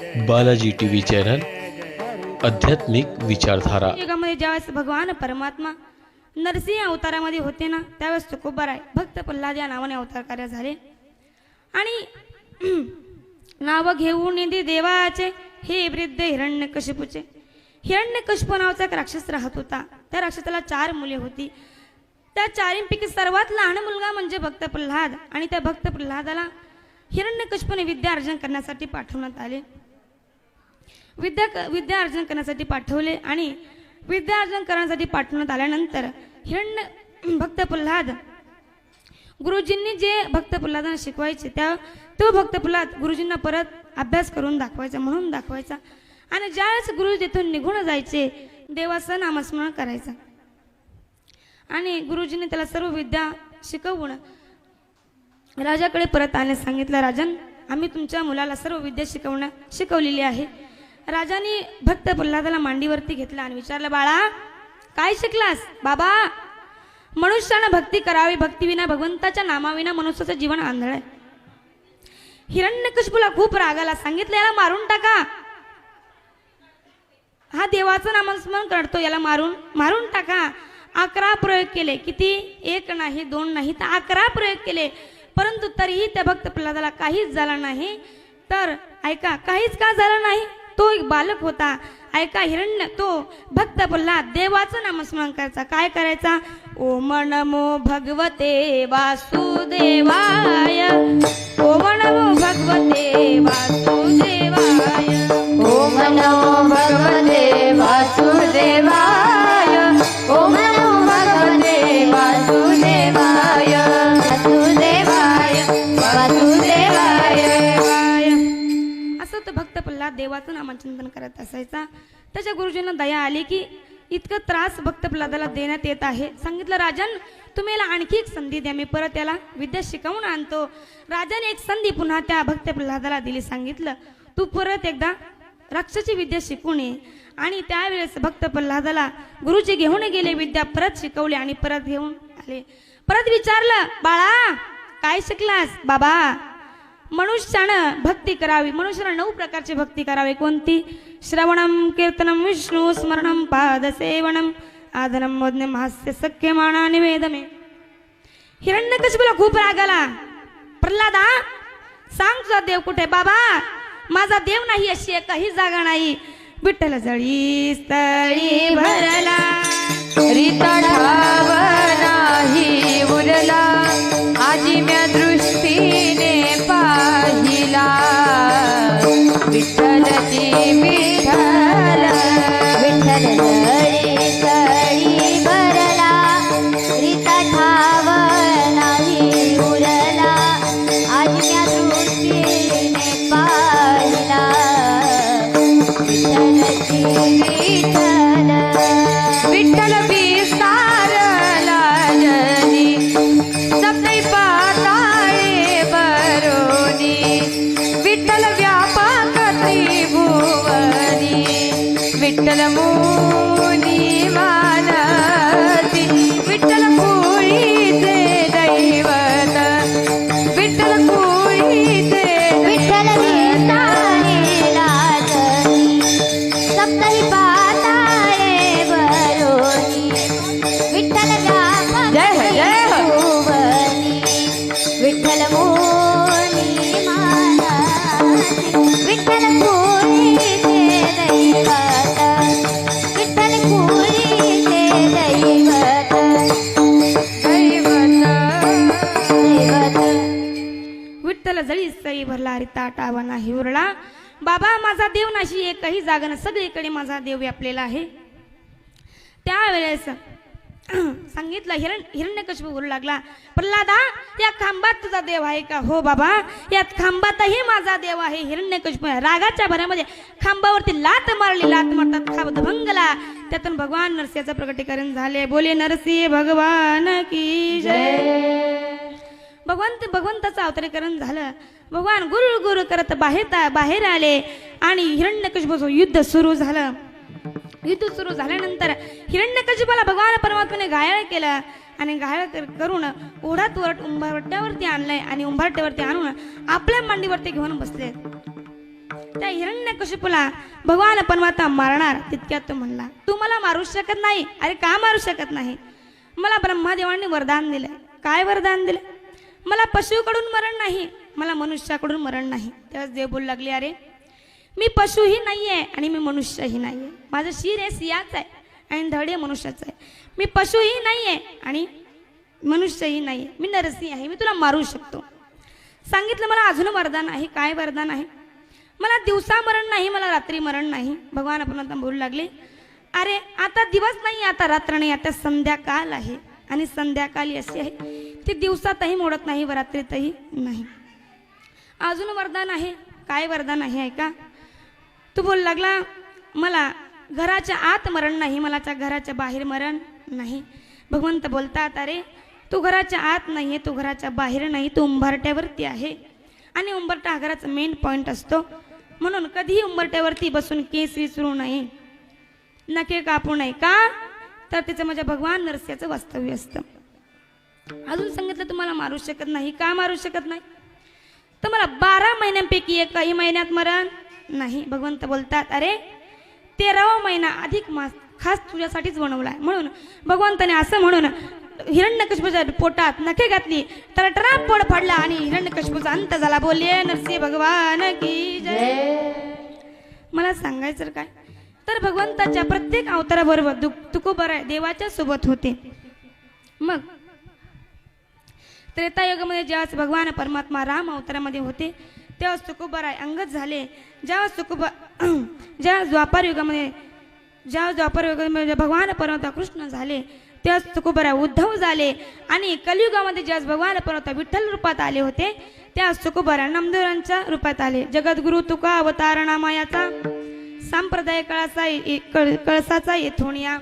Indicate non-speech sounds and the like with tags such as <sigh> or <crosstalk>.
Balaji TV channel आध्यात्मिक विचारधारा. युगामध्ये ज्यावेळेस भगवान परमात्मा नरसिंह अवतारामध्ये होते ना त्यावेळेस तुकोबार आहे. भक्त प्रल्हाद या नावाने अवतार कार्य झाले. आणि <clears throat> नाव घेऊन निधी देवाचे हे वृद्ध हिरण्यकशिपूचे. हिरण्यकशिपू नावाचा एक राक्षस राहत होता. त्या राक्षसाला चार मुले होती. त्या चारींपैकी सर्वात लहान मुलगा म्हणजे भक्त प्रल्हाद. आणि त्या भक्त प्रल्हादाला हिरण्यकशिपूने विद्या अर्जन करण्यासाठी पाठवण्यात आले. विद्या विद्या अर्जन करण्यासाठी पाठवले आणि विद्या अर्जन करण्यासाठी पाठवण्यात आल्यानंतर हिरण्य <clears throat> भक्त प्रल्हाद गुरुजींनी जे भक्त प्रल्हादांना शिकवायचे त्या तो भक्त प्रल्हाद गुरुजींना परत अभ्यास करून दाखवायचा म्हणून दाखवायचा. आणि ज्यावेळेस गुरु तिथून निघून जायचे देवाचं नामस्मरण करायचं. आणि गुरुजींनी त्याला सर्व विद्या शिकवून राजाकडे परत आणण्यास सांगितलं राजन आम्ही तुमच्या मुलाला सर्व विद्या शिकवण्या शिकवलेली आहे. राजाने भक्त प्रल्हादाला मांडीवरती घेतला आणि विचारलं बाळा काय शिकलास? बाबा मनुष्यानं भक्ती करावी भक्तीविना भगवंताच्या नामाविना मनुष्याचं जीवन आंधळ आहे. हिरण्यकशिपूला खूप रागाला सांगितलं याला मारून टाका. हा देवाचं नामस्मरण करतो याला मारून मारून टाका. अकरा प्रयोग केले. किती? एक नाही दोन नाही तर अकरा प्रयोग केले. परंतु तरीही त्या भक्त प्रल्हादाला काहीच झालं नाही. तर ऐका काहीच का झालं नाही? तो एक बालक होता. ऐका हिरण्य तो भक्त बोलला देवाचं नामस्मरण करायचा. काय करायचा? ओम नमो भगवते वासुदेवाय. ओम नमो भगवते वासुदेवाय. ओम नमो भक्त प्रल्हाद देवाचं नामचिंतन करत असायचा. त्याच्या गुरुजींना दया आली की इतकं त्रास भक्त प्रल्हादाला देण्यात येत आहे. सांगितलं राजन तुम्ही याला आणखी एक संधी द्या. मी परत याला विद्या शिकवून आणतो. राजाने एक संधी पुन्हा त्या भक्त प्रल्हादाला दिली. सांगितलं तू परत एकदा राक्षसी विद्या शिकून ये. आणि त्यावेळेस भक्त प्रल्हादाला गुरुजी घेऊन गेले विद्या परत शिकवली आणि परत घेऊन आले. परत विचारलं बाळा काय शिकलास? बाबा मनुष्यानं भक्ती करावी. मनुष्यानं नऊ प्रकारची भक्ती करावी. कोणती? श्रवणम कीर्तनम विष्णू स्मरणम पादसेवनम आदनम मोदनम हास्य सख्यमाना निवेदमे हिरण्यकशिपूला खूप राग आला. प्रल्हादा सांग तुझा देव कुठे? बाबा माझा देव नाही अशी काही जागा नाही. विठ्ठल जळी स्थळी भरला. रितठाव नाही. विठ्ठल मुनी सई टावा नाही उरला. बाबा माझा देव नाशी एकही जागा ना सगळीकडे माझा देव व्यापलेला आहे. त्यावेळेस <clears throat> सांगितलं हिरण हिरण्यकशिपू बोलू लागला प्रल्हादा या खांबात तुझा देव आहे का? हो बाबा यात खांबातही माझा देव आहे. हिरण्यकशिपू रागाच्या भरामध्ये खांबावरती लात मारली. लात मारतात खांब भंगला त्यातून भगवान नरसिंहाचं प्रकटीकरण झाले. बोले नरसिंह भगवान की जय. भगवंत भगवंताचं अवतरीकरण झालं. भगवान गुरु गुरु करत बाहेर बाहेर आले आणि हिरण्यकशिपूचं युद्ध सुरू झालं. युद्ध सुरू झाल्यानंतर हिरण्यकशिपाला भगवान परमात्म्याने घायाळ केलं आणि घायाळ कर- करून ओढात वरट उंभारट्यावरती आणलंय आणि उंभारट्यावरती आणून आपल्या मांडीवरती घेऊन बसले. त्या हिरण्यकशिपूला भगवान परमात्मा मारणार तितक्यात तो म्हणला तू मला मारू शकत नाही अरे का मारू शकत नाही? मला ब्रह्मादेवांनी वरदान दिलं. काय वरदान दिलं? मला पशुकडून मरण नाही मला मनुष्याकडून मरण नाही. तेव्हा देव बोलू लागले अरे मी पशुही नाही आहे आणि मी मनुष्यही नाही आहे माझं शिर हे सियाचं आहे आणि धड हे मनुष्याचं आहे. मी पशुही नाही आहे आणि मनुष्यही नाही आहे मी नरसिंह आहे मी तुला मारू शकतो. सांगितलं मला अजून वरदान आहे. काय वरदान आहे? मला दिवसा मरण नाही मला रात्री मरण नाही. भगवान आपण आता बोलू लागले अरे आता दिवस नाही आता रात्र नाही आता संध्याकाळ आहे आणि संध्याकाळी अशी आहे. ते दिवसातही मोडत नाही व रात्रीतही नाही. अजून वरदान आहे. काय वरदान आहे ऐका. तू बोल लागला मला घराच्या आत मरण नाही मला त्या घराच्या बाहेर मरण नाही. भगवंत बोलतात अरे तू घराच्या आत नाही आहे तू घराच्या बाहेर नाही तू उंबरट्यावरती आहे. आणि उंबरटा हा घराचा मेन पॉईंट असतो. म्हणून कधीही उंबरट्यावरती बसून केस विसरू नये. नखे कापू नये. का? तर तिचं माझ्या भगवान नरस्याचं वास्तव्य असतं. अजून सांगितलं तुम्हाला मारू शकत नाही. का मारू शकत नाही? तर मला बारा महिन्यांपैकी काही महिन्यात मरण नाही. भगवंत बोलतात अरे तेरावा महिना अधिक मास खास तुझ्यासाठीच बनवलाय. म्हणून भगवंताने असं म्हणून हिरण्यकश्यपूच्या पोटात नखे घातली तर पड पडला आणि हिरण्यकश्यपूचा अंत झाला. बोलले नरसिंह भगवान की जय. मला सांगायचं काय? तर भगवंताच्या प्रत्येक अवताराबरोबर दुख तुकोबर आहे देवाच्या सोबत होते. मग त्रेतायुगामध्ये ज्यावेळेस भगवान परमात्मा राम अवतारामध्ये होते तेव्हा तुकोबराय अंगत झाले. जेव्हा तुकोबा <clears throat> ज्या द्वापार युगामध्ये ज्या द्वापार युगामध्ये भगवान परमात्मा कृष्ण झाले तेव्हा तुकोबराय उद्धव झाले. आणि कलियुगामध्ये ज्यावेळेस भगवान परमात्मा विठ्ठल रूपात आले होते त्या तुकोबरा नामदेवरांच्या रूपात आले. जगद्गुरु तुका अवतार नामायाचा. सांप्रदाय कळाचा कळसाचा येथून या